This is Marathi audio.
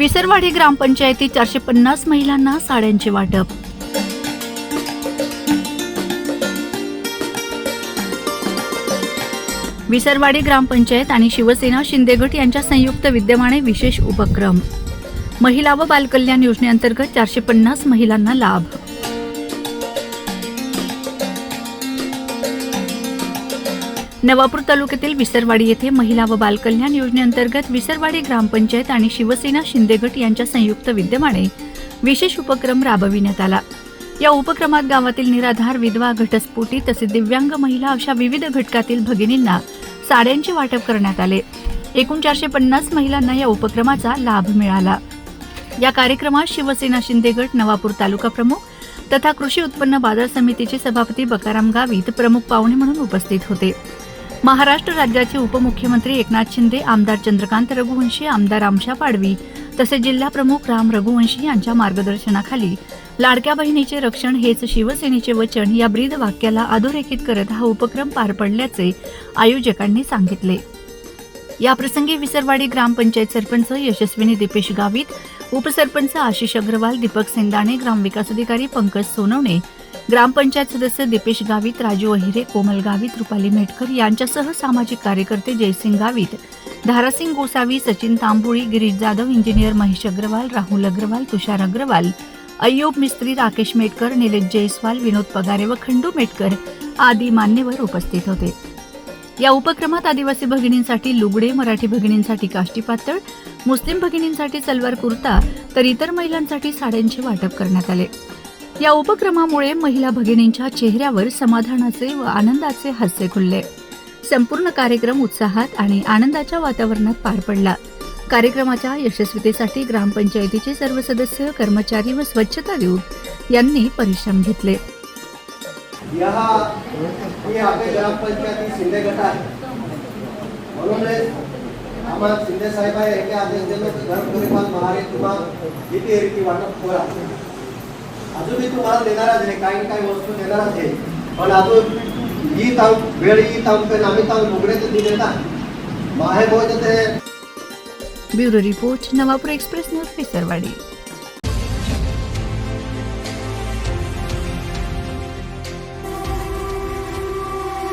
विसरवाडी ग्रामपंचायतीत चारशे पन्नास महिलांना साड्यांचे वाटप. विसरवाडी ग्रामपंचायत आणि शिवसेना शिंदेगट यांच्या संयुक्त विद्यमाने विशेष उपक्रम. महिला व बालकल्याण योजनेअंतर्गत चारशे पन्नास महिलांना लाभ. नवापूर तालुक्यातील विसरवाडी येथे महिला व बालकल्याण योजनेअंतर्गत विसरवाडी ग्रामपंचायत आणि शिवसेना शिंदेगट यांच्या संयुक्त विद्यमाने विशेष उपक्रम राबविण्यात आला. या उपक्रमात गावातील निराधार विधवा घटस्फोटी तसेच दिव्यांग महिला अशा विविध घटकातील भगिनींना साड्यांचे वाटप करण्यात आले. एकूण चारशे पन्नास महिलांना या उपक्रमाचा लाभ मिळाला. या कार्यक्रमात शिवसेना शिंदेगट नवापूर तालुका प्रमुख तथा कृषी उत्पन्न बाजार समितीचे सभापती बकाराम गावित प्रमुख पाहुणे म्हणून उपस्थित होते. महाराष्ट्र राज्याचे उपमुख्यमंत्री एकनाथ शिंदे आमदार चंद्रकांत रघुवंशी आमदार आमशा पाडवी तसेच जिल्हा प्रमुख राम रघुवंशी यांच्या मार्गदर्शनाखाली लाडक्या बहिणीचे रक्षण हेच शिवसेनेचे वचन या ब्रीद वाक्याला अधोरेखित करत हा उपक्रम पार पडल्याचे आयोजकांनी सांगितले. याप्रसंगी विसरवाडी ग्रामपंचायत सरपंच यशस्विनी दीपेश गावित उपसरपंच आशिष अग्रवाल दीपक सेंदाणे ग्रामविकास अधिकारी पंकज सोनवणे ग्रामपंचायत सदस्य दीपेश गावित राजू अहिरे कोमल गावित रुपाली मेटकर यांच्यासह सामाजिक कार्यकर्ते जयसिंग गावित धारासिंग गोसावी सचिन तांबोळी गिरीश जाधव इंजिनियर महेश अग्रवाल राहुल अग्रवाल तुषार अग्रवाल अय्यूब मिस्त्री राकेश मेटकर निलेश जयस्वाल विनोद पगारे व खंडू मेटकर आदी मान्यवर उपस्थित होते. या उपक्रमात आदिवासी भगिनींसाठी लुगडे मराठी भगिनींसाठी काष्टी पातळ मुस्लिम भगिनींसाठी सलवार कुर्ता तर इतर महिलांसाठी साड्यांचे वाटप करण्यात आले. या उपक्रमामुळे महिला भगिनींच्या चेहऱ्यावर समाधानाचे व आनंदाचे हास्य खुलले. संपूर्ण कार्यक्रम उत्साहात आणि आनंदाच्या वातावरणात पार पडला. कार्यक्रमाच्या यशस्वीतेसाठी ग्रामपंचायतीचे सर्व सदस्य कर्मचारी व स्वच्छता दूत यांनी परिश्रम घेतले. शिंदे आम्हाला शिंदे साहेब आहे हे आदेश दिले घर गरिबात महारे किंवा किती वाटप करा अजूनही तुम्हाला देणारच आहे काही काही वस्तू देणारच आहे. पण अजून ही ताव वेळ ही ताव पण आम्ही ताव लुगडे तर दिले ना. माहे बोलते ते bureau report Navapur express news Visarwadi.